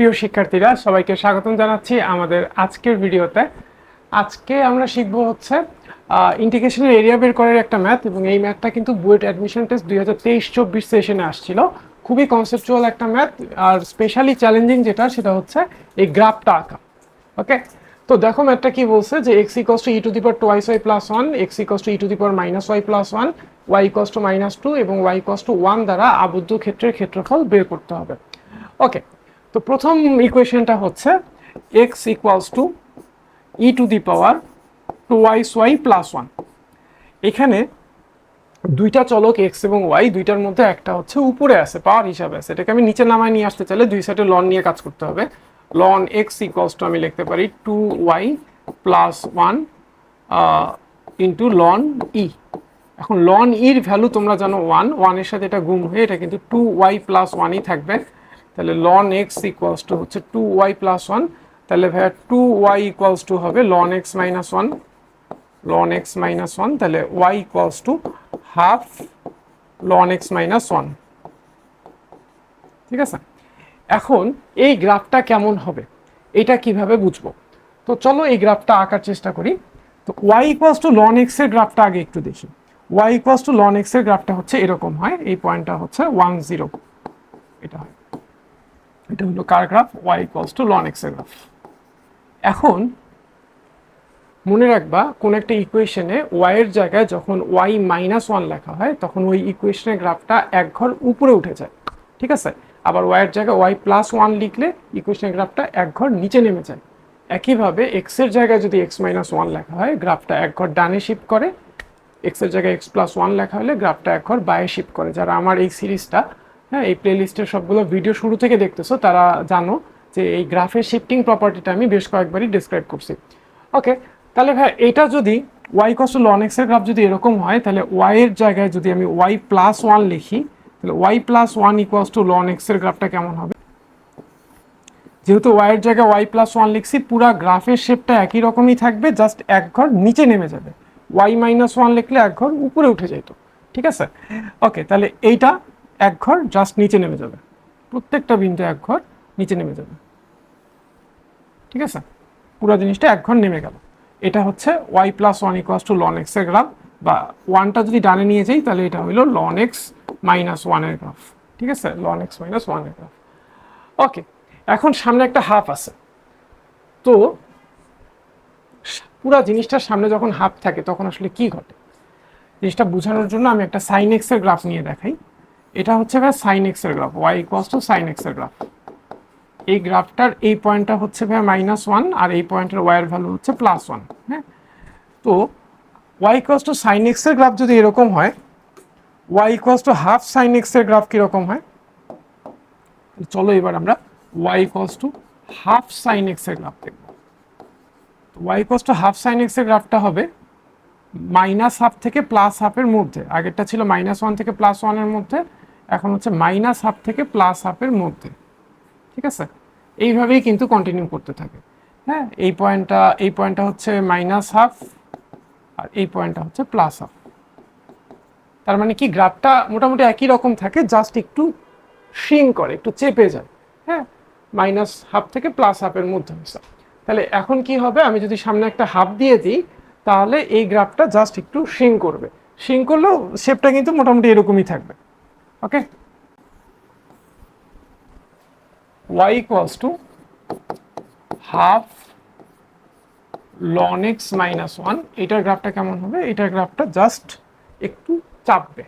প্রিয় শিক্ষার্থীরা, সবাইকে স্বাগতম জানাচ্ছি আমাদের আজকের ভিডিওতে। আজকে আমরা শিখব হচ্ছে ইন্টিগ্রেশনের এরিয়া বের করার একটা ম্যাথ এবং এই ম্যাথটা কিন্তু বুয়েট অ্যাডমিশন টেস্ট দুই হাজার তেইশ চব্বিশ সেশনে আসছিল। খুবই কনসেপচুয়াল একটা ম্যাথ আর স্পেশালি চ্যালেঞ্জিং যেটা, সেটা হচ্ছে এই গ্রাফটা আঁকা। ওকে তো দেখো ম্যাথটা কি বলছে যে x equals to e to the power twice y plus one x equals to e to the power minus y plus one y equals to minus two এবং ওয়াই ইকস টু ওয়ান দ্বারা আবদ্ধ ক্ষেত্রের ক্ষেত্রফল বের করতে হবে। ওকে তো প্রথম ইকুয়েশনটা হচ্ছে x equals to e to the power twice y plus one এখানে দুইটা চলক এক্স এবং ওয়াই দুইটার মধ্যে একটা হচ্ছে উপরে আছে পাওয়ার হিসাবে আছে। এটাকে আমি নিচে নামায় নিয়ে আসতে চাইলে দুই সাইডে লন নিয়ে কাজ করতে হবে। লন এক্স ইকুয়ালস টু আমি লিখতে পারি two y plus one into ln e এখন লন ইর ভ্যালু তোমরা জানো ওয়ান ওয়ানের সাথে এটা গুণ হয়ে এটা কিন্তু টু ওয়াই প্লাস ওয়ানই থাকবে। তাহলে লন এক্স ইকুয়ালস টু হচ্ছে টু ওয়াই প্লাস ওয়ান তাহলে ভাইয়া টু ওয়াই ইকুয়ালস টু হবে ln x minus one ln x minus one তাহলে y equals to half ln x minus one ঠিক আছে? এখন এই গ্রাফটা কেমন হবে? এটা কীভাবে বুঝব? তো চলো এই গ্রাফটা আঁকার চেষ্টা করি। তো ওয়াই ইকুয়ালস টু লন এক্সের গ্রাফটা আগে একটু দেখি। ওয়াই ইকুয়ালস টু লন এক্সের গ্রাফটা হচ্ছে এরকম হয়। এই পয়েন্টটা হচ্ছে ওয়ান জিরো এটা হয়। এটা হলো কার graph? Y equals to ln এক্সের গ্রাফ। এখন মনে রাখবা, কোন একটা ইকুয়েশনে ওয়াই এর জায়গায় যখন ওয়াই মাইনাস ওয়ান লেখা হয়, তখন ওই ইকুয়েশনের গ্রাফটা এক ঘর উপরে উঠে যায়। ঠিক আছে? আবার ওয়াই এর জায়গায় ওয়াই প্লাস ওয়ান লিখলে ইকুয়েশনের গ্রাফটা এক ঘর নিচে নেমে যায়। একইভাবে এক্সের জায়গায় যদি এক্স মাইনাস ওয়ান লেখা হয়, গ্রাফটা এক ঘর ডানে শিফট করে। এক্সের জায়গায় এক্স প্লাস ওয়ান লেখা হলে গ্রাফটা এক ঘর বায়ে শিফট করে। যারা আমার এই সিরিজটা হ্যাঁ এই প্লেলিস্টের সবগুলো ভিডিও শুরু থেকে দেখতেছো, তারা জানো যে এই গ্রাফের শিফটিং প্রপার্টিটা আমি বেশ কয়েকবারই ডিসক্রাইব করছি। ওকে তাহলে ভাই, এটা যদি ওয়াই কস লন এক্সের গ্রাফ যদি এরকম হয়, তাহলে ওয়াই এর জায়গায় যদি আমি ওয়াই প্লাস ওয়ান লিখি, তাহলে y plus one equals to ln এক্সের গ্রাফটা কেমন হবে? যেহেতু ওয়াইয়ের জায়গায় ওয়াই প্লাস ওয়ান লিখছি, পুরা গ্রাফের শেপটা একই রকমই থাকবে জাস্ট এক ঘর নিচে নেমে যাবে। ওয়াই মাইনাস ওয়ান লিখলে এক ঘর উপরে উঠে যেত ঠিক আছে? ওকে তাহলে এইটা এক ঘর জাস্ট নিচে নেমে যাবে। প্রত্যেকটা বিন্দু এক ঘর নিচে নেমে যাবে। ঠিক আছে? পুরো জিনিসটা এক ঘর নেমে গেল। এটা হচ্ছে y plus one equals to ln এক্সের গ্রাফ বা ওয়ানটা যদি ডানে নিয়ে যাই, তাহলে এটা হইল লন এক্স মাইনাস ওয়ানের গ্রাফ ঠিক আছে? লন এক্স মাইনাস ওয়ানের গ্রাফ ওকে এখন সামনে একটা হাফ আছে। তো পুরা জিনিসটার সামনে যখন হাফ থাকে, তখন আসলে কি ঘটে? জিনিসটা বোঝানোর জন্য আমি একটা সাইন এক্সের গ্রাফ নিয়ে দেখাই। এটা হচ্ছে ভাই সাইন এক্সের graph y equals to sine এক্সের গ্রাফ এই গ্রাফটার এই পয়েন্টটা হচ্ছে ভাই মাইনাস ওয়ান আর এই পয়েন্টের ওয়াইয়ের ভ্যালু হচ্ছে প্লাস ওয়ান হ্যাঁ? তো ওয়াই ইকুয়াস টু সাইন এক্সের গ্রাফ যদি এরকম হয় y equals to half sine এক্সের গ্রাফ কীরকম হয়? চলো এবার আমরা y equals to half sine এক্সের গ্রাফ দেখব। Y equals to half sine এক্সের গ্রাফটা হবে মাইনাস হাফ থেকে প্লাস হাফের মধ্যে। আগেরটা ছিল মাইনাস ওয়ান থেকে প্লাস ওয়ানের মধ্যে। এখন হচ্ছে মাইনাস হাফ থেকে প্লাস হাফের মধ্যে, ঠিক আছে? এইভাবেই কিন্তু কন্টিনিউ করতে থাকে হ্যাঁ? এই পয়েন্টটা এই পয়েন্টটা হচ্ছে মাইনাস হাফ আর এই পয়েন্টটা হচ্ছে প্লাস হাফ তার মানে কি গ্রাফটা মোটামুটি একই রকম থাকে জাস্ট একটু শিং করে, একটু চেপে যায় হ্যাঁ? মাইনাস হাফ থেকে প্লাস হাফের মধ্যে তাহলে এখন কি হবে? আমি যদি সামনে একটা হাফ দিয়ে দিই, তাহলে এই গ্রাফটা জাস্ট একটু শিং করবে। শিং করলেও শেপটা কিন্তু মোটামুটি এরকমই থাকবে। ওকে y equals to half ln x minus 1 এটার গ্রাফটা কেমন হবে? এটার গ্রাফটা জাস্ট একটু চাপবে।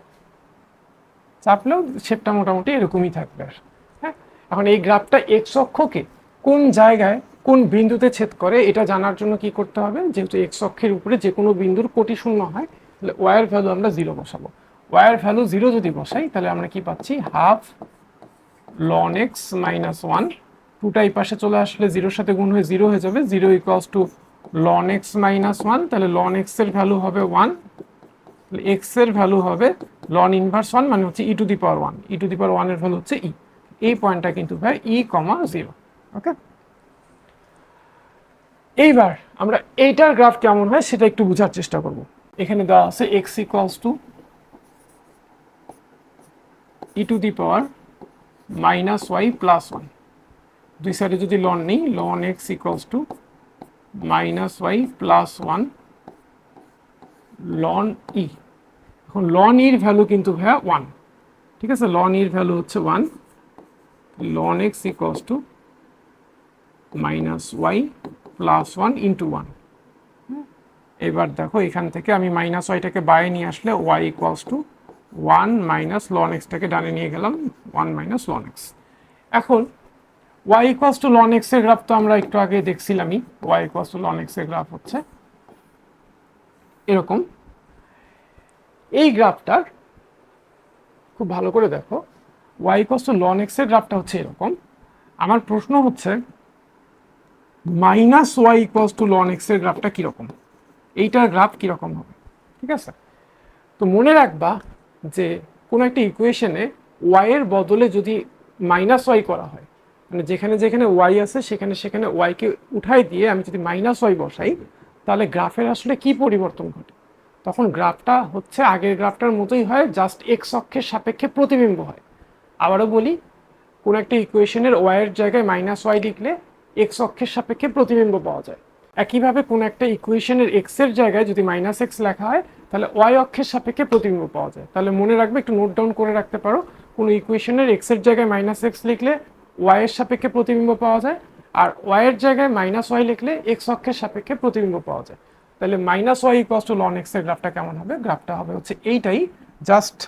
চাপলেও শেপটা মোটামুটি এরকমই থাকবে আর। হ্যাঁ? এখন এই গ্রাফটা এক্স অক্ষকে কোন জায়গায়, কোন বিন্দুতে ছেদ করে, এটা জানার জন্য কি করতে হবে? যেহেতু এক্স অক্ষের উপরে যে কোনো বিন্দুর কোটি শূন্য হয়, তাহলে ওয়ার ভ্যালু আমরা জিরো বসাবো। ওয়ার ভ্যালু জিরো যদি বসাই, তাহলে আমরা কি পাচ্ছি? Half ln x minus one টুটা এই পাশে চলে আসলে জিরোর সাথে গুণ হয়ে জিরো হয়ে যাবে। Zero equals to ln x minus one তাহলে লন এক্সের ভ্যালু হবে ওয়ান এক্সের ভ্যালু হবে লন ইনভার্স ওয়ান মানে হচ্ছে e to the power one e to the power ওয়ানের ভ্যালু হচ্ছে ই এই পয়েন্টটা কিন্তু ভাই ই কমা জিরো ওকে এইবার আমরা এইটার গ্রাফ কেমন হয় সেটা একটু বোঝার চেষ্টা করব। এখানে দেওয়া আছে x equals to e to the power minus y plus one দুই সাইডে যদি লন নেই ln x equals to minus y plus one ln e এখন লন ইর ভ্যালু কিন্তু ভাইয়া ওয়ান ঠিক আছে? লন ইর ভ্যালু হচ্ছে one ln x equals to minus y plus one into one এবার দেখো এখান থেকে আমি মাইনাস ওয়াইটাকে বাইরে নিয়ে আসলে y equals to one minus ln এক্সটাকে ডানে নিয়ে গেলাম ওয়ান মাইনাস লন এক্স এখন ওয়াই ইকুয়ালস টু লন এক্সের গ্রাফ তো আমরা একটু আগে দেখছিলামই ওয়াই ইকুয়ালস টু লন এক্সের গ্রাফ হচ্ছে এরকম। এই গ্রাফটার খুব ভালো করে দেখো ওয়াই ইকুয়ালস টু লন এক্সের গ্রাফটা হচ্ছে এরকম। আমার প্রশ্ন হচ্ছে minus y equals to ln এক্সের গ্রাফটা কীরকম? এইটার গ্রাফ কীরকম হবে? ঠিক আছে? তো মনে রাখবা যে কোনো একটা ইকুয়েশনে ওয়াইয়ের বদলে যদি মাইনাস ওয়াই করা হয় মানে যেখানে যেখানে ওয়াই আছে সেখানে সেখানে ওয়াইকে উঠাই দিয়ে আমি যদি মাইনাস ওয়াই বসাই, তাহলে গ্রাফের আসলে কি পরিবর্তন ঘটে? তখন গ্রাফটা হচ্ছে আগের গ্রাফটার মতোই হয় জাস্ট এক্স অক্ষের সাপেক্ষে প্রতিবিম্ব হয়। আবারও বলি, কোনো একটা ইকুয়েশনের ওয়াইয়ের জায়গায় মাইনাস ওয়াই লিখলে এক্স অক্ষের সাপেক্ষে প্রতিবিম্ব পাওয়া যায়। একইভাবে কোনো একটা ইকুয়েশনের এক্সের জায়গায় যদি মাইনাস এক্স লেখা হয় তাহলে ওয়াই অক্ষের সাপেক্ষে প্রতিবিম্ব পাওয়া যায়। তাহলে মনে রাখবে, একটু নোট ডাউন করে রাখতে পারো, কোনো ইকুয়েশনের এক্সের জায়গায় মাইনাস এক্স লিখলে ওয়াই এর সাপেক্ষে প্রতিবিম্ব পাওয়া যায়, আর ওয়াই এর জায়গায় মাইনাস ওয়াই লিখলে এক্স অক্ষের সাপেক্ষে প্রতিবিম্ব পাওয়া যায়। তাহলে minus y equals to ln এক্সের গ্রাফটা কেমন হবে? গ্রাফটা হবে হচ্ছে এইটাই জাস্ট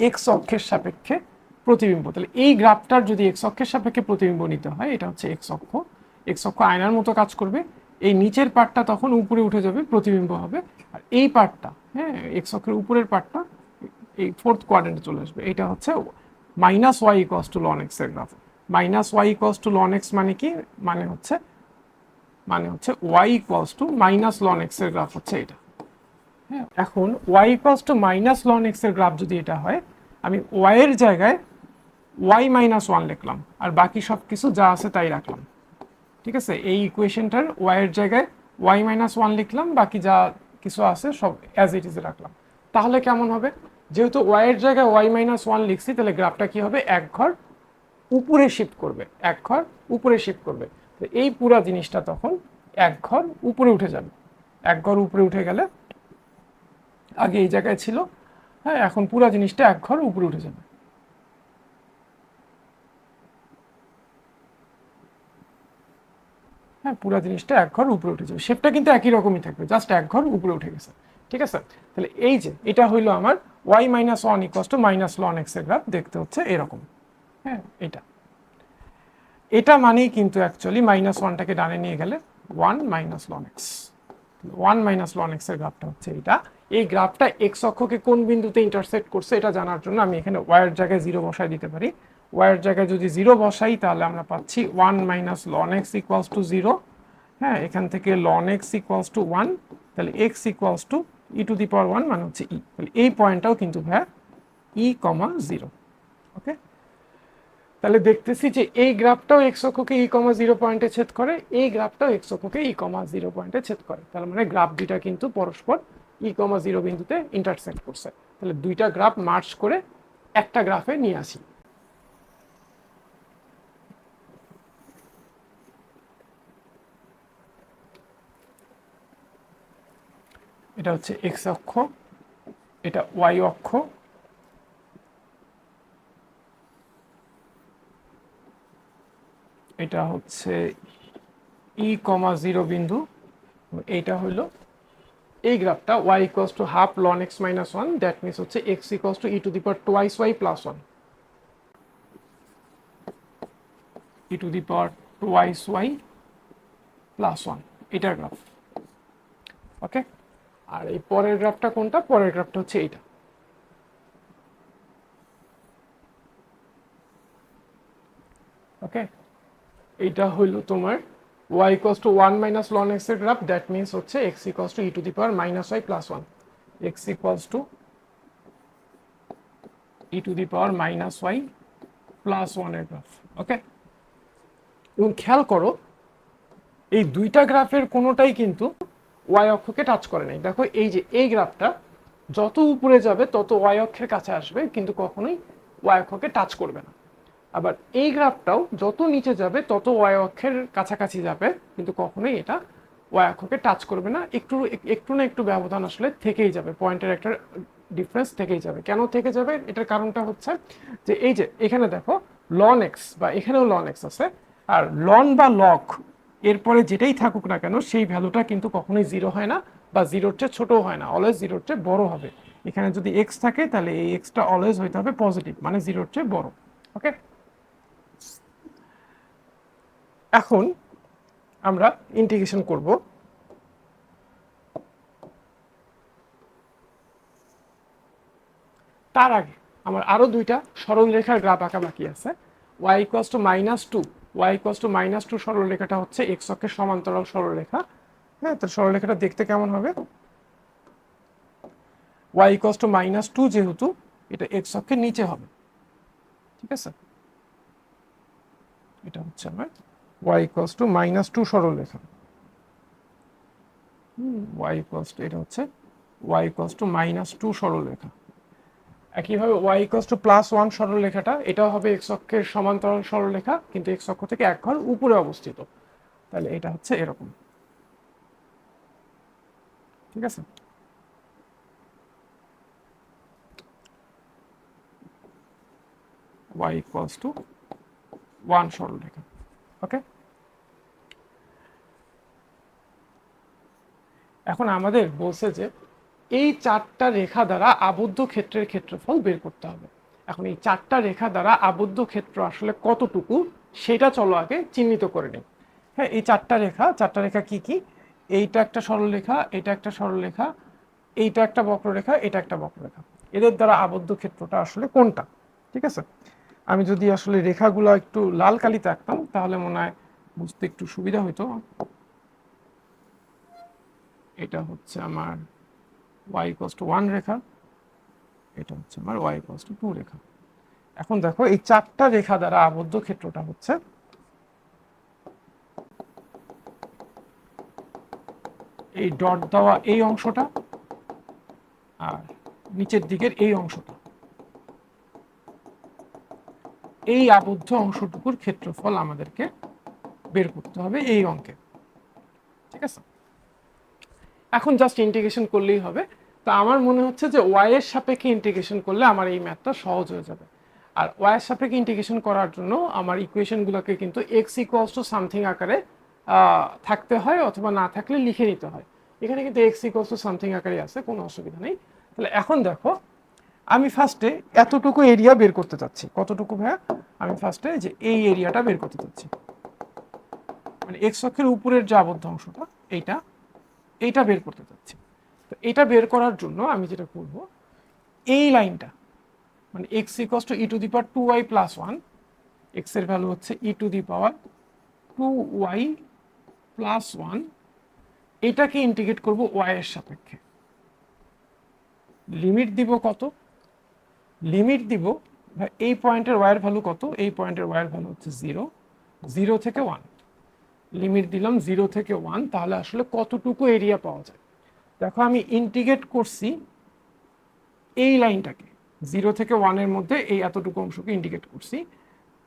এক্স অক্ষের সাপেক্ষে প্রতিবিম্ব। তাহলে এই গ্রাফটার যদি এক্স অক্ষের সাপেক্ষে প্রতিবিম্ব নিতে হয়, এটা হচ্ছে এক্স অক্ষ। এক্স অক্ষ আয়নার মতো কাজ করবে, এই নিচের পার্টটা তখন উপরে উঠে যাবে, প্রতিবিম্ব হবে আর এই পার্টটা হ্যাঁ এক্স অক্ষের উপরের পার্টটা, এই ফোর্থ কোয়ার্ডেন্টে চলে আসবে। এটা হচ্ছে minus y equals to ln এক্সের graph minus y equals to ln x মানে কি? মানে হচ্ছে মানে হচ্ছে y equals to minus ln এক্সের গ্রাফ হচ্ছে এটা। হ্যাঁ এখন y equals to minus ln এক্সের গ্রাফ যদি এটা হয়, আমি ওয়াই এর জায়গায় ওয়াই মাইনাস ওয়ান লিখলাম, আর বাকি সব কিছু যা আছে তাই রাখলাম। ঠিক আছে? এই ইকুয়েশনটার ওয়াইয়ের জায়গায় ওয়াই মাইনাস ওয়ান লিখলাম, বাকি যা কিছু আছে, সব অ্যাজ ইট ইজ রাখলাম। তাহলে কেমন হবে? যেহেতু ওয়াইয়ের জায়গায় ওয়াই মাইনাস ওয়ান লিখছি, তাহলে গ্রাফটা কি হবে? এক ঘর উপরে শিফট করবে, এক ঘর উপরে শিফট করবে। তো এই পুরা জিনিসটা তখন এক ঘর উপরে উঠে যাবে। এক ঘর উপরে উঠে গেলে আগে এই জায়গায় ছিল হ্যাঁ এখন পুরা জিনিসটা এক ঘর উপরে উঠে যাবে। হ্যাঁ পুরো জিনিসটা এক ঘর উপরে উঠে যাবে। শেপটা কিন্তু একই রকমই থাকবে জাস্ট এক ঘর উপরে উঠে গেছে। ঠিক আছে? তাহলে এই যে, এটা হইল আমার y minus one equals to minus ln এক্সের গ্রাফ দেখতে হচ্ছে এরকম। হ্যাঁ এটা। এটা মানেই কিন্তু অ্যাকচুয়ালি মাইনাস ওয়ানটাকে ডানে নিয়ে গেলে one minus ln x one minus ln এক্সের গ্রাফটা হচ্ছে এটা এই গ্রাফটা এক্স অক্ষকে কোন বিন্দুতে ইন্টারসেক্ট করছে, এটা জানার জন্য আমি এখানে ওয়ার জায়গায় জিরো বসাই দিতে পারি। ওয়ার জায়গায় যদি জিরো বসাই, তাহলে আমরা পাচ্ছি one minus ln x equals to zero হ্যাঁ এখান থেকে ln x equals to one তাহলে x equals to e to the power one মানে হচ্ছে ই তাহলে এই পয়েন্টটাও কিন্তু ভাইয়া ই কমা জিরো ওকে তাহলে দেখতেছি যে এই গ্রাফটাও এক্স অক্ষকে ই কমা জিরো পয়েন্টে ছেদ করে, এই গ্রাফটাও এক্স অক্ষকে ই কমা জিরো পয়েন্টে ছেদ করে। তার মানে গ্রাফ দুইটা কিন্তু পরস্পর ই কমা জিরো বিন্দুতে ইন্টারসেক্ট করছে। তাহলে দুইটা গ্রাফ মার্চ করে একটা গ্রাফে নিয়ে আসি। এটা হচ্ছে এক্স অক্ষ, এটা ওয়াই অক্ষ। এটা হচ্ছে ই কমা জিরো বিন্দু, এইটা হলো এই গ্রাফটা y equals to half ln x minus one that means হচ্ছে x equals to e to the power twice y plus one e to the power twice y plus one এটার গ্রাফ। আর এই পরের গ্রাফটা কোনটা? পরের গ্রাফটা হচ্ছে এইটা। ওকে এইটা হইল তোমার y equals to one minus ln এক্সের গ্রাফ দ্যাট মিনস হচ্ছে x equals to e to the power minus y plus one x equals to e to the power minus y plus ওয়ানের গ্রাফ ওকে এবং খেয়াল করো, এই দুইটা গ্রাফের কোনোটাই কিন্তু ওয়াই অক্ষকে টাচ করে নাই। দেখো, এই যে, এই গ্রাফটা যত উপরে যাবে, তত ওয়াই অক্ষের কাছে আসবে, কিন্তু কখনোই ওয়াই অক্ষকে টাচ করবে না। আবার এই গ্রাফটাও যত নিচে যাবে, তত ওয়াই অক্ষের কাছাকাছি যাবে, কিন্তু কখনোই এটা ওয়াই অক্ষকে টাচ করবে না। একটু একটু না একটু ব্যবধান আসলে থেকেই যাবে, পয়েন্টের একটা ডিফারেন্স থেকেই যাবে। কেন থেকে যাবে? এটার কারণটা হচ্ছে যে, এই যে, এখানে দেখো লন এক্স বা এখানেও লন এক্স আছে, আর লন বা লক এরপরে যেটাই থাকুক না কেন, সেই ভ্যালুটা কিন্তু কখনোই জিরো হয় না বা জিরোর চেয়ে ছোট হয় না অলওয়েজ জিরোর চেয়ে বড় হবে। এখানে যদি এক্স থাকে, তাহলে এই এক্সটা অলওয়েজ হইতে হবে পজিটিভ মানে জিরোর চেয়ে বড় ওকে এখন আমরা ইন্টিগ্রেশন করব। তার আগে আমার আরও দুইটা সরলরেখার গ্রাফ আঁকা বাকি আছে। Y equals to minus two y equals to minus two সরলরেখাটা হচ্ছে এক্স অক্ষের সমান্তরাল সরলরেখা। হ্যাঁ তো সরলরেখাটা দেখতে কেমন হবে? Y equals to minus two যেহেতু, এটা এক্স অক্ষের নিচে হবে। ঠিক আছে? এটা হচ্ছে আমার y equals to minus two সরলরেখা। ওয়াই ইকুয়াস টু এটা হচ্ছে y equals to minus two সরলরেখা। একইভাবে y equals to plus one সরলরেখাটা, এটাও হবে এক্স অক্ষের সমান্তরাল সরলরেখা, কিন্তু এক্স অক্ষ থেকে এক ঘর উপরে অবস্থিত। তাহলে এটা হচ্ছে এরকম। ঠিক আছে? y equals to 1 সরলরেখা। ওকে? এখন আমাদের বলছে যে এই চারটা রেখা দ্বারা আবদ্ধ ক্ষেত্রের ক্ষেত্রফল বের করতে হবে। এখন এই চারটা রেখা দ্বারা আবদ্ধ ক্ষেত্র আসলে কতটুকু, সেটা চলো আগে চিহ্নিত করে নিই। হ্যাঁ এই চারটা রেখা চারটা রেখা কি কি? এইটা একটা সরলরেখা, এটা একটা সরলরেখা, এইটা একটা বক্ররেখা, এটা একটা বক্ররেখা। এদের দ্বারা আবদ্ধ ক্ষেত্রটা আসলে কোনটা? ঠিক আছে? আমি যদি আসলে রেখাগুলো একটু লাল কালিতে আঁকতাম, তাহলে মনে হয় বুঝতে একটু সুবিধা হতো এটা হচ্ছে আমার ওয়াই ইকোয়াস টু ওয়ান রেখা, এটা হচ্ছে আমার ওয়াই ইকোয়াস টু টু রেখা। এখন দেখো এই চারটা রেখা দ্বারা আবদ্ধ ক্ষেত্রটা হচ্ছে এই ডট দেওয়া এই অংশটা আর নিচের দিকের এই অংশটা। এই আবদ্ধ অংশটুকুর ক্ষেত্রফল আমাদেরকে বের করতে হবে এই অঙ্কে। ঠিক আছে? এখন জাস্ট ইন্টিগ্রেশন করলেই হবে। তো আমার মনে হচ্ছে যে ওয়াই এর সাপেক্ষে ইন্টিগ্রেশন করলে আমার এই ম্যাথটা সহজ হয়ে যাবে। আর ওয়াই এর সাপেক্ষে ইন্টিগ্রেশন করার জন্য আমার ইকুয়েশনগুলোকে কিন্তু এক্স ইকুয়ালস টু সামথিং আকারে থাকতে হয় অথবা না থাকলে লিখে নিতে হয়। এখানে কিন্তু এক্স ইকুয়ালস টু সামথিং আকারে আছে, কোনো অসুবিধা নেই। তাহলে এখন দেখো, আমি ফার্স্টে এতটুকু এরিয়া বের করতে চাচ্ছি। কতটুকু ভাইয়া? আমি ফার্স্টে যে এই এরিয়াটা বের করতে চাচ্ছি। মানে এক্স অক্ষের উপরের যে আবদ্ধ অংশটা, এইটা এইটা বের করতে চাচ্ছি। তো এটা বের করার জন্য আমি যেটা করব, এই লাইনটা মানে x equals to e to the power two y plus one এক্সের ভ্যালু হচ্ছে e to the power two y plus one এটাকে ইন্টিগ্রেট করব ওয়াই এর সাপেক্ষে। লিমিট দিব কত? লিমিট দিব এই পয়েন্টের ওয়ার ভ্যালু কত? এই পয়েন্টের ওয়ার ভ্যালু হচ্ছে জিরো জিরো থেকে ওয়ান লিমিট দিলাম জিরো থেকে ওয়ান তাহলে আসলে কতটুকু এরিয়া পাওয়া যায়? দেখো আমি ইন্টিগ্রেট করছি এই লাইনটাকে। জিরো থেকে ওয়ানের মধ্যে এই এতটুকু অংশকে ইন্ডিকেট করছি।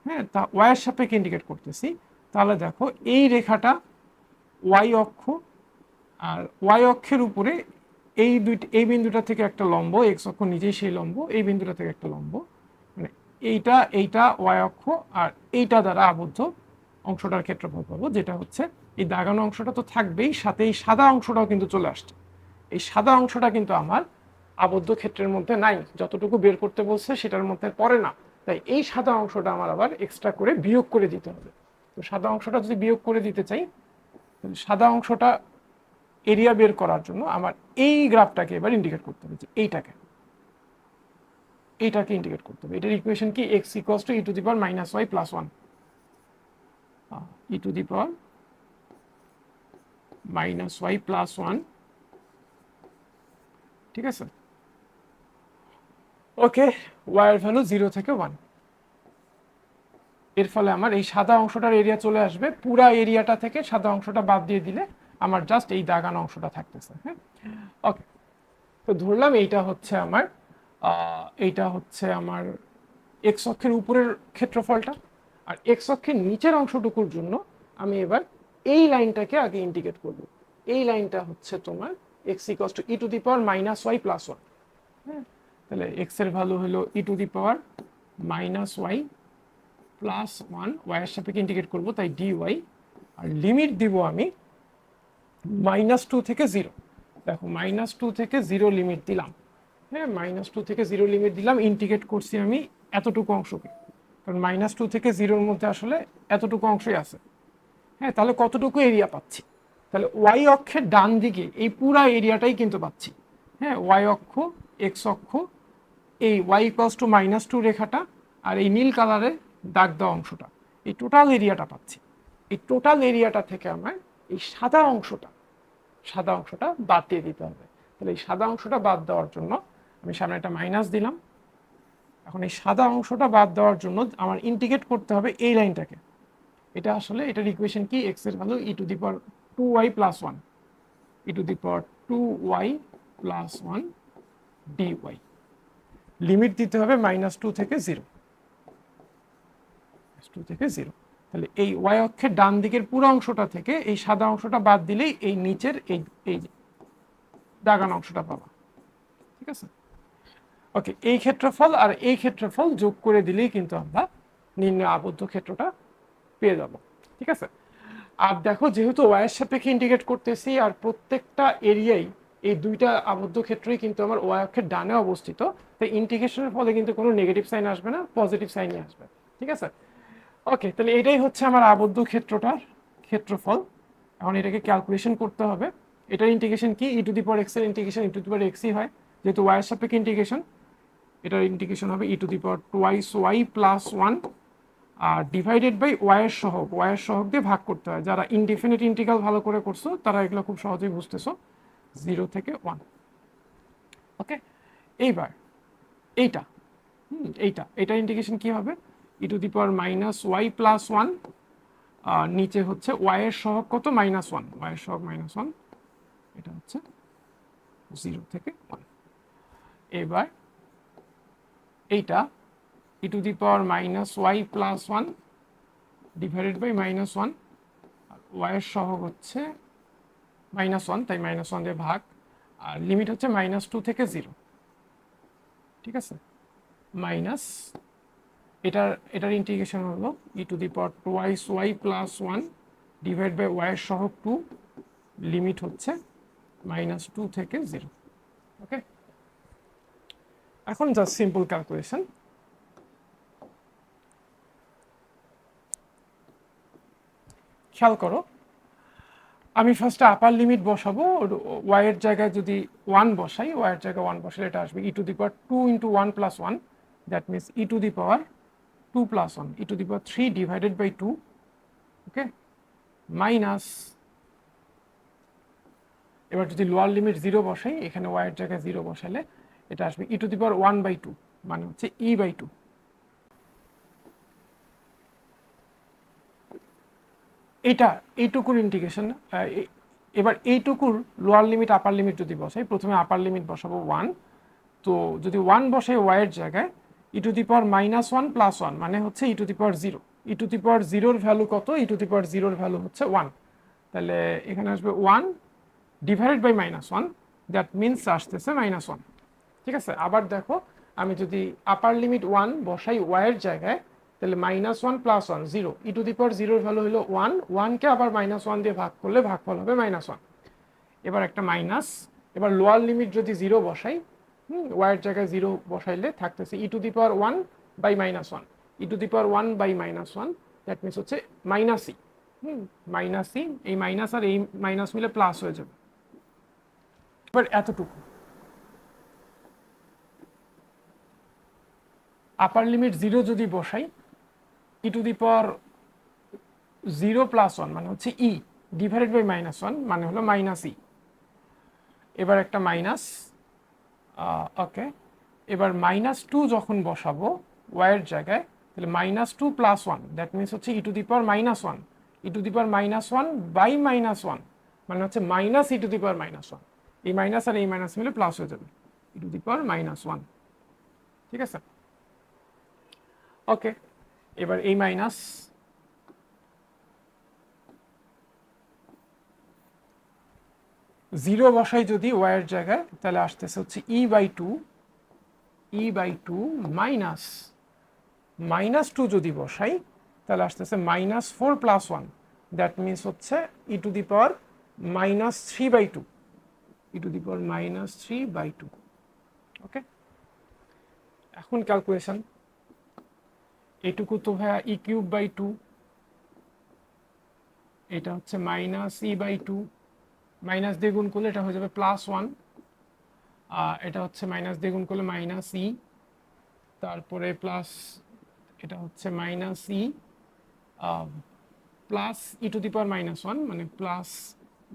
হ্যাঁ তা ওয়াইয়ের সাপেক্ষে ইন্ডিকেট করতেছি। তাহলে দেখো এই রেখাটা ওয়াই অক্ষ আর ওয়াই অক্ষের উপরে এই দুইটা এই বিন্দুটা থেকে একটা লম্ব এক্স অক্ষ নিজেই সেই লম্ব, এই বিন্দুটা থেকে একটা লম্ব। মানে এইটা এইটা ওয়াই অক্ষ আর এইটা দ্বারা আবদ্ধ অংশটার ক্ষেত্রফল পাবো, যেটা হচ্ছে এই দাগানো অংশটা তো থাকবেই, সাথে এই সাদা অংশটাও কিন্তু চলে আসছে। এই সাদা অংশটা কিন্তু আমার আবদ্ধ ক্ষেত্রের মধ্যে নাই। যতটুকু বের করতে বলছে সেটার মধ্যে পড়ে না। তাই এই সাদা অংশটা আমার আবার এক্সট্রা করে বিয়োগ করে দিতে হবে। তো সাদা অংশটা যদি বিয়োগ করে দিতে চাই সাদা অংশটা এরিয়া বের করার জন্য আমার এই গ্রাফটাকে এবার ইন্ডিকেট করতে হবে এইটাকে। এইটাকে ইন্ডিকেট করতে হবে। এটার ইকুয়েশন কি? X equals to e to the power minus y plus one e to the power minus y plus one ঠিক আছে? ওকে ওয়াইয়ের ভ্যালু জিরো থেকে ওয়ানের ফলে আমার এই সাদা অংশটার এরিয়া চলে আসবে। পুরা এরিয়াটা থেকে সাদা অংশটা বাদ দিয়ে দিলে আমার জাস্ট এই দাগানো অংশটা থাকতেছে হ্যাঁ? ওকে তো ধরলাম এইটা হচ্ছে আমার এইটা হচ্ছে আমার এক্স অক্ষের উপরের ক্ষেত্রফলটা। আর এক্স অক্ষের নিচের অংশটুকুর জন্য আমি এবার এই লাইনটাকে আগে ইন্ডিকেট করব। এই লাইনটা হচ্ছে তোমার x equals to e to the power minus y plus one হ্যাঁ তাহলে এক্সের ভ্যালু হলো e to the power minus y plus one ওয়াইয়ের সাপেক্ষে ইন্ডিকেট করব তাই ডি ওয়াই আর লিমিট দিব আমি মাইনাস টু থেকে জিরো দেখো মাইনাস টু থেকে জিরো লিমিট দিলাম। হ্যাঁ মাইনাস টু থেকে জিরো লিমিট দিলাম ইন্টিগ্রেট করছি আমি এতটুকু অংশকে। কারণ মাইনাস টু থেকে জিরোর মধ্যে আসলে এতটুকু অংশই আছে। হ্যাঁ তাহলে কতটুকু এরিয়া পাচ্ছি? তাহলে ওয়াই অক্ষের ডান দিকে এই পুরা এরিয়াটাই কিন্তু পাচ্ছি। হ্যাঁ ওয়াই অক্ষ এক্স অক্ষ, এই y equals to minus two রেখাটা আর এই নীল কালারে দাগ দেওয়া অংশটা, এই টোটাল এরিয়াটা পাচ্ছি। এই টোটাল এরিয়াটা থেকে আমার এই সাদা অংশটা সাদা অংশটা বাদ দিয়ে দিতে হবে। তাহলে এই সাদা অংশটা বাদ দেওয়ার জন্য আমি সামনে একটা মাইনাস দিলাম। এখন এই সাদা অংশটা বাদ দেওয়ার জন্য আমার ইন্টিগ্রেট করতে হবে এই লাইনটাকে এটা আসলে এটার ইকুয়েশন কি? এক্সের value e to the power two y plus one e to the power two y plus one d y limit দিতে হবে মাইনাস টু থেকে জিরো টু থেকে জিরো তাহলে এই ওয়াই অক্ষের ডান দিকের পুরো অংশটা থেকে এই সাদা অংশটা বাদ দিলেই এই নিচের এই এই দাগান অংশটা পাবা। ঠিক আছে? ওকে এই ক্ষেত্রফল আর এই ক্ষেত্রফল যোগ করে দিলেই কিন্তু আমরা নির্ণয় আবদ্ধ ক্ষেত্রটা পেয়ে যাব। ঠিক আছে? আর দেখো, যেহেতু ওয়াইয়ের সাপেক্ষে ইন্টিগ্রেট করতেছি, আর প্রত্যেকটা এরিয়াই এই দুইটা আবদ্ধ ক্ষেত্রই কিন্তু আমার ওয়াই অক্ষের ডানে অবস্থিত, তাই ইন্টিগ্রেশনের ফলে কিন্তু কোনো নেগেটিভ সাইন আসবে না পজিটিভ সাইনই আসবে। ঠিক আছে? ওকে তাহলে এটাই হচ্ছে আমার আবদ্ধ ক্ষেত্রটার ক্ষেত্রফল। এখন এটাকে ক্যালকুলেশন করতে হবে। এটার ইন্টিগ্রেশন কি? ই টু দি পাওয়ার এক্সের ইন্টিগ্রেশন ই টু দি পাওয়ার এক্সই হয়। যেহেতু ওয়াইয়ের সাপেক্ষে ইন্টিগ্রেশন এটার ইন্টিগ্রেশন হবে e to the power twice y plus one R divided by ওয়াইয়ের সহগ ওয়াইয়ের সহগ দিয়ে ভাগ করতে হয়। যারা ইনডিফিনিট ইন্টিগ্রাল ভালো করে করছ, তারা এগুলো খুব সহজেই বুঝতেছো। জিরো থেকে ওয়ান ওকে এইবার, এইটা, হুম, এইটা এটা ইন্টিগ্রেশন কি হবে? E to the power minus y plus one নিচে হচ্ছে ওয়াইয়ের সহগ কত? মাইনাস ওয়ান ওয়াইয়ের সহগ মাইনাস ওয়ান এটা হচ্ছে জিরো থেকে ওয়ান এবার এইটা e to the power minus y plus one divided by minus one আর ওয়াইয়ের সহগ হচ্ছে মাইনাস ওয়ান তাই মাইনাস ওয়ান দিয়ে ভাগ। আর লিমিট হচ্ছে মাইনাস টু থেকে জিরো ঠিক আছে? মাইনাস এটার এটার ইন্টিগ্রেশন হলো e to the power twice y plus one divide by ওয়াইয়ের সহগ টু লিমিট হচ্ছে মাইনাস টু থেকে জিরো ওকে এখন জাস্ট সিম্পল ক্যালকুলেশন খেয়াল করো, আমি ফার্স্টে আপার লিমিট বসাবো ওয়াইয়ের জায়গায় যদি ওয়ান বসাই ওয়াইয়ের জায়গায় ওয়ান বসালে এটা আসবে e to the power two into one plus one that means e to the power two plus one e to the power three divided by two okay minus এবার যদি লোয়ার লিমিট জিরো বসাই, এখানে ওয়াইয়ের জায়গায় zero বসালে এটা আসবে e to the power one by two মানে হচ্ছে ই বাই টু এটা, এইটুকুর ইন্টিগ্রেশন এবার এইটুকুর লোয়ার লিমিট আপার লিমিট যদি বসাই, প্রথমে আপার লিমিট বসাবো ওয়ান তো যদি ওয়ান বসাই ওয়াইয়ের জায়গায় e to the power minus one plus one মানে হচ্ছে e to the power zero e to the power জিরোর ভ্যালু কত? ই টু দি পাওয়ার জিরোর ভ্যালু হচ্ছে ওয়ান তাহলে এখানে আসবে one divided by minus one that means আসতেছে মাইনাস ওয়ান ঠিক আছে? আবার দেখো, আমি যদি আপার লিমিট ওয়ান বসাই ওয়াইয়ের জায়গায় তাহলে minus one plus one zero e to the power জিরোর ভ্যালু হলো ওয়ান ওয়ানকে আবার মাইনাস ওয়ান দিয়ে ভাগ করলে ভাগফল হবে মাইনাস ওয়ান এবার একটা মাইনাস এবার লোয়ার লিমিট যদি জিরো বসাই, হুম ওয়াইয়ের জায়গায় জিরো বসাইলে থাকতেছে e to the power one by minus one e to the power one by minus one that means হচ্ছে minus e hmm minus e এই মাইনাস আর এই মাইনাস মিলে প্লাস হয়ে যাবে। এবার এতটুকু। আপার লিমিট জিরো যদি বসাই e to the power zero plus one মানে হচ্ছে e divided by minus one মানে হলো মাইনাস ই এবার একটা মাইনাস ওকে এবার মাইনাস টু যখন বসাবো ওয়াইয়ের জায়গায়, তাহলে minus two plus one that means হচ্ছে e to the power minus one e to the power minus one by minus one মানে হচ্ছে minus e to the power minus one এই মাইনাস আর এই মাইনাস মিলে প্লাস হয়ে যাবে। E to the power minus one ঠিক আছে? ওকে এবার এই মাইনাস জিরো বসাই যদি ওয়াইয়ের জায়গায়, তাহলে আসতেছে হচ্ছে e by two e by two minus minus two যদি বসাই, তাহলে আসতেছে minus four plus one that means হচ্ছে e to the power minus three by two e to the power minus three by two okay এখন calculation এটুকু তো ভাইয়া ই cube by two এটা হচ্ছে minus e by two minus দিয়ে গুণ করলে এটা হয়ে যাবে প্লাস ওয়ান এটা হচ্ছে মাইনাস দিয়ে গুণ করলে মাইনাস ই তারপরে প্লাস এটা হচ্ছে minus e plus e to the power minus one মানে প্লাস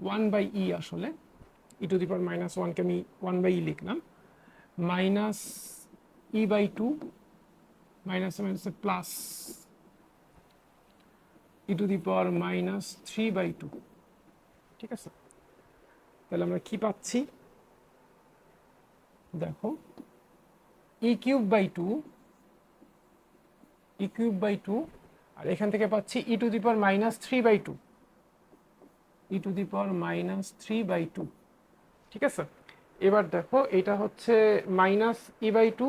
ওয়ান বাই ই আসলে। E to the power minus ওয়ানকে আমি ওয়ান বাই ই লিখলাম। Minus e by two minus মাইনাসে plus e to the power minus three by two ঠিক আছে? তাহলে আমরা কি পাচ্ছি? দেখো e cube by two e cube by two আর এখান থেকে পাচ্ছি e to the power minus three by two e to the power minus three by two ঠিক আছে? এবার দেখো, এটা হচ্ছে মাইনাস ই বাই টু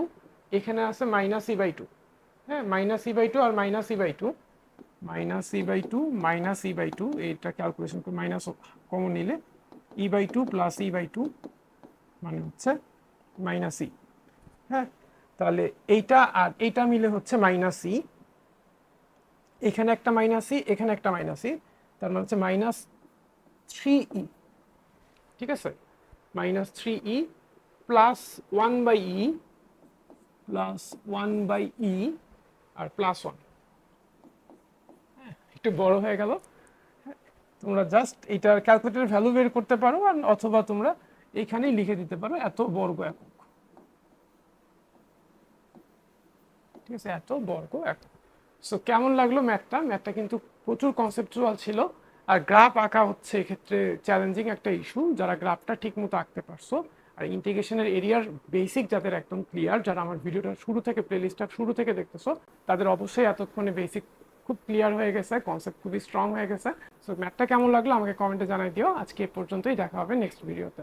এখানে আছে মাইনাস ই বাই টু হ্যাঁ minus e by two R minus e by two minus e by two minus e by two এটা ক্যালকুলেশন করে মাইনাস কমন নিলে e by two plus e by two মানে হচ্ছে minus ই হ্যাঁ তাহলে এইটা আর এইটা মিলে হচ্ছে মাইনাস ই এখানে একটা মাইনাস ই এখানে একটা মাইনাস ই তার মানে হচ্ছে মাইনাস থ্রি ই ঠিক আছে? Minus three e plus one by e plus one by e R plus one একটু বড় হয়ে গেল। তোমরা জাস্ট এটার ক্যালকুলেটর ভ্যালু বের করতে পারো আর অথবা তোমরা এখানেই লিখে দিতে পারো এত বর্গ একক। ঠিক আছে? এত বর্গ একক। সো কেমন লাগল ম্যাথটা ম্যাথটা কিন্তু প্রচুর কনসেপচুয়াল ছিল আর গ্রাফ আঁকা হচ্ছে এক্ষেত্রে চ্যালেঞ্জিং একটা ইস্যু যারা গ্রাফটা ঠিক মতো আঁকতে পারছ। আর ইন্টিগ্রেশনের এরিয়ার বেসিক যাদের একদম ক্লিয়ার যারা আমার ভিডিওটা শুরু থেকে প্লেলিস্টটা শুরু থেকে দেখতেছো, তাদের অবশ্যই এতক্ষণে বেসিক খুব ক্লিয়ার হয়ে গেছে কনসেপ্ট খুবই স্ট্রং হয়ে গেছে। সো ম্যাথটা কেমন লাগল আমাকে কমেন্টে জানাই দিও। আজকে এ পর্যন্তই, দেখা হবে নেক্সট ভিডিওতে